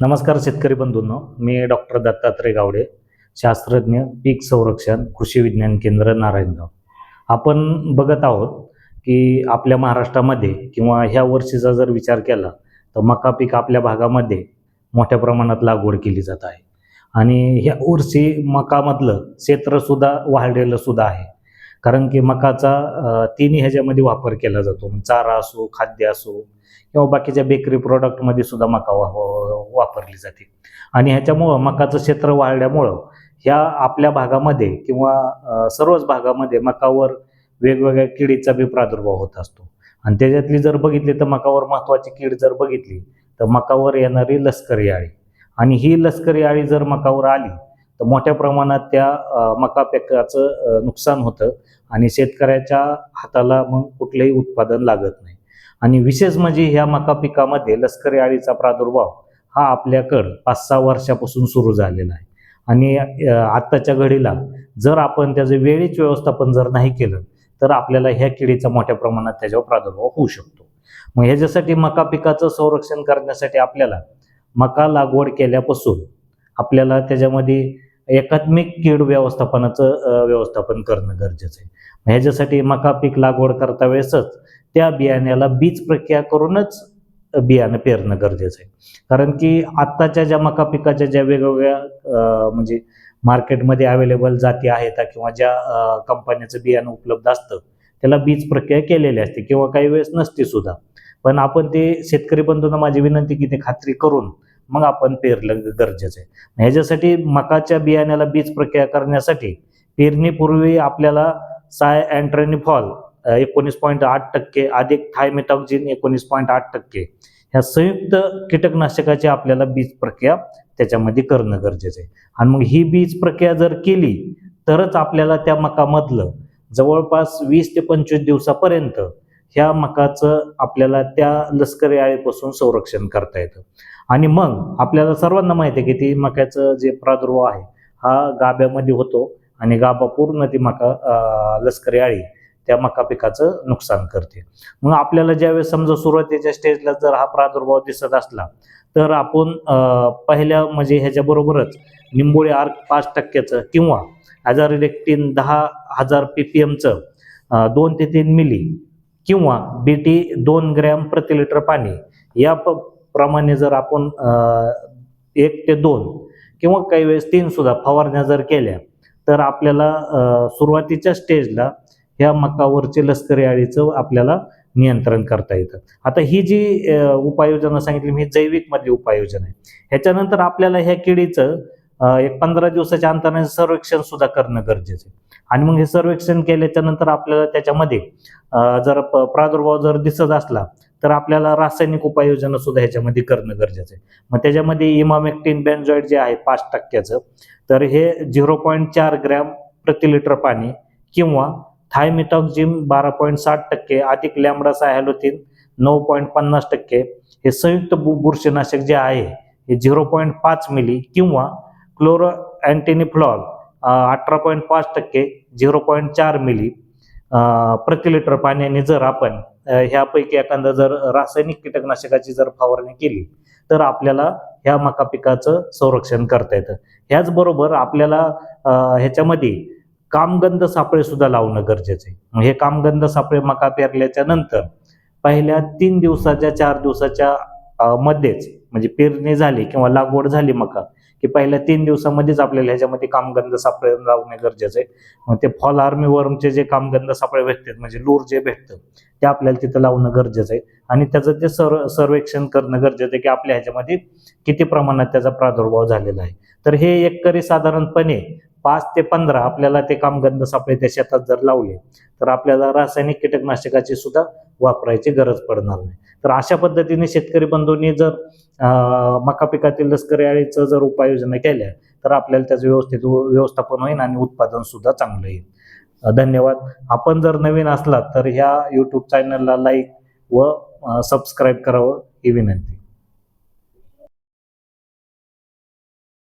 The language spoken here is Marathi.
नमस्कार शेतकरी बंधूंनो मी डॉक्टर दत्तात्रय गावडे शास्त्रज्ञ पीक संरक्षण कृषी विज्ञान केंद्र नारायणगाव. आपण बघत आहोत की आपल्या महाराष्ट्रामध्ये किंवा ह्या वर्षीचा जर विचार केला तर मका पीक आपल्या भागामध्ये मोठ्या प्रमाणात लागवड केली जात आहे. आणि ह्या वर्षी मकामधलं क्षेत्रसुद्धा वाढलेलं सुद्धा आहे. कारण की मकाचा तिन्ही ह्याच्यामध्ये वापर केला जातो. चारा असो खाद्य असो किंवा बाकीच्या बेकरी प्रोडक्टमध्ये सुद्धा मका वा- वापरली जाते. आणि ह्याच्यामुळं मकाचं क्षेत्र वाढल्यामुळं ह्या आपल्या भागामध्ये किंवा सर्वच भागामध्ये मकावर वेगवेगळ्या किडीचा बी प्रादुर्भाव होत असतो. आणि त्याच्यातली जर बघितली तर मकावर महत्त्वाची कीड जर बघितली तर मकावर येणारी लष्करी आळी. आणि ही लष्करी आळी जर मकावर आली तर मोठ्या प्रमाणात त्या मका पिकाचं नुकसान होतं आणि शेतकऱ्याच्या हाताला मग कुठलंही उत्पादन लागत नाही. आणि विशेष म्हणजे ह्या मका पिकामध्ये लष्करी आळीचा प्रादुर्भाव हा आपल्याकडं पाच सहा वर्षापासून सुरू झालेला आहे. आणि आत्ताच्या घडीला जर आपण त्याचं वेळीच व्यवस्थापन जर नाही केलं तर आपल्याला ह्या किडीचा मोठ्या प्रमाणात त्याच्यावर प्रादुर्भाव होऊ शकतो. मग ह्याच्यासाठी मका पिकाचं संरक्षण करण्यासाठी आपल्याला मका लागवड केल्यापासून आपल्याला त्याच्यामध्ये एकात्मिक कीड व्यवस्थापनाचं व्यवस्थापन करणं गरजेचं आहे. मग ह्याच्यासाठी मका पीक लागवड करता वेळेसच त्या बियाण्याला बीज प्रक्रिया करूनच बियाणं पेरणं गरजेचं आहे. कारण की आत्ताच्या ज्या मका पिकाच्या ज्या वेगवेगळ्या म्हणजे मार्केटमध्ये अवेलेबल जाती आहेत किंवा ज्या कंपन्याचं बियाणं उपलब्ध असतं त्याला बीज प्रक्रिया केलेली असते किंवा काही वेळेस नसते सुद्धा. पण आपण ते शेतकरी बंधूंना माझी विनंती की ते खात्री करून मग आपण पेरलं गरजेचं आहे. ह्याच्यासाठी मकाच्या बियाण्याला बीज प्रक्रिया करण्यासाठी पेरणीपूर्वी आपल्याला साय अँट्रेनिफॉल एकोणीस पॉईंट आठ टक्के अधिक थायमेटॉक्झिन एकोणीस पॉईंट आठ टक्के. ह्या संयुक्त कीटकनाशकाची आपल्याला बीज प्रक्रिया त्याच्यामध्ये करणं गरजेचं आहे. आणि मग ही बीज प्रक्रिया जर केली तरच आपल्याला त्या मकामधलं जवळपास वीस ते पंचवीस दिवसापर्यंत ह्या मकाचं आपल्याला त्या लष्करी आळीपासून संरक्षण करता येतं. आणि मग आपल्याला सर्वांना माहिती आहे की ती मक्याचं जे प्रादुर्भाव आहे हा गाभ्यामध्ये होतो आणि गाभा पूर्ण ती मका लष्करी आळी त्या मका पिकाचं नुकसान करते. मग आपल्याला ज्यावेळेस समजा सुरुवातीच्या स्टेजला जर हा प्रादुर्भाव दिसत असला तर आपण पहिल्या म्हणजे ह्याच्याबरोबरच निंबोळी आर्क पाच टक्क्याचं किंवा हजार ॲझारिलेक्टिन दहा हजार पी पी एमचं दोन ते तीन मिली किंवा बी टी दोन ग्रॅम प्रति लिटर पाणी या प प्रमाणे जर आपण एक ते दोन किंवा काही वेळेस तीन सुद्धा फवारण्या जर केल्या तर आपल्याला सुरुवातीच्या स्टेजला ह्या मकावरचे लष्करी अळीचं आपल्याला नियंत्रण करता येतं. आता ही जी उपाययोजना सांगितली ही जैविक मधली उपाययोजना आहे. ह्याच्यानंतर आपल्याला ह्या किडीचं एक पंधरा दिवसाच्या अंतराने सर्वेक्षण सुद्धा करणं गरजेचं आहे. आणि मग हे सर्वेक्षण केल्याच्यानंतर आपल्याला त्याच्यामध्ये जर प- प्रादुर्भाव जर दिसत असला तर आपल्याला रासायनिक उपाययोजना सुद्धा ह्याच्यामध्ये करणं गरजेचं आहे. मग त्याच्यामध्ये इमामेक्टिन बँजॉइड जे आहे पाच टक्क्याचं तर हे झिरो पॉईंट चार ग्रॅम प्रति लिटर पाणी किंवा थायमिटॉक्झिम बारा पॉईंट साठ टक्के अधिक लॅमडा सायहॅलोथिन नऊ पॉईंट पन्नास टक्के. हे संयुक्त बुरशीनाशक जे आहे हे झिरो पॉईंट पाच मिली किंवा क्लोरो अँटेनिफ्लॉल अठरा पॉईंट पाच टक्के झिरो पॉईंट चार मिली प्रति लिटर पाण्याने जर आपण ह्यापैकी एखादं जर रासायनिक कीटकनाशकाची जर फवारणी केली तर आपल्याला ह्या मका पिकाचं संरक्षण करता येतं. ह्याचबरोबर आपल्याला ह्याच्यामध्ये कामगंध सापळे सुद्धा लावणं गरजेचं आहे. मग हे कामगंध सापळे मका पेरल्याच्या नंतर पहिल्या तीन दिवसाच्या चार दिवसाच्या मध्येच म्हणजे पेरणी झाली किंवा लागवड झाली मका की पहिल्या तीन दिवसामध्येच आपल्याला ह्याच्यामध्ये कामगंध सापळे लावणे गरजेचं आहे. मग ते फॉल आर्मी वर्मचे जे कामगंध सापळे भेटतात म्हणजे लूर जे भेटतं ते आपल्याला तिथं लावणं गरजेचं आहे. आणि त्याचं ते सर सर्वेक्षण करणं गरजेचं आहे की आपल्या ह्याच्यामध्ये किती प्रमाणात त्याचा प्रादुर्भाव झालेला आहे. तर हे एकरी साधारणपणे पाच ते पंधरा आपल्याला ते कामगंध सापळे त्या शेतात जर लावले तर आपल्याला रासायनिक कीटकनाशकाची सुद्धा वापरायची गरज पडणार नाही. तर अशा पद्धतीने शेतकरी बंधूंनी जर मका पिकातील लष्करी आळीचं जर उपाययोजना केल्या तर आपल्याला त्याचं व्यवस्थित व्यवस्थापन होईल आणि उत्पादन सुद्धा चांगलं येईल. धन्यवाद. आपण जर नवीन असलात तर ह्या यूट्यूब चॅनलला लाईक व सबस्क्राईब करावं ही विनंती.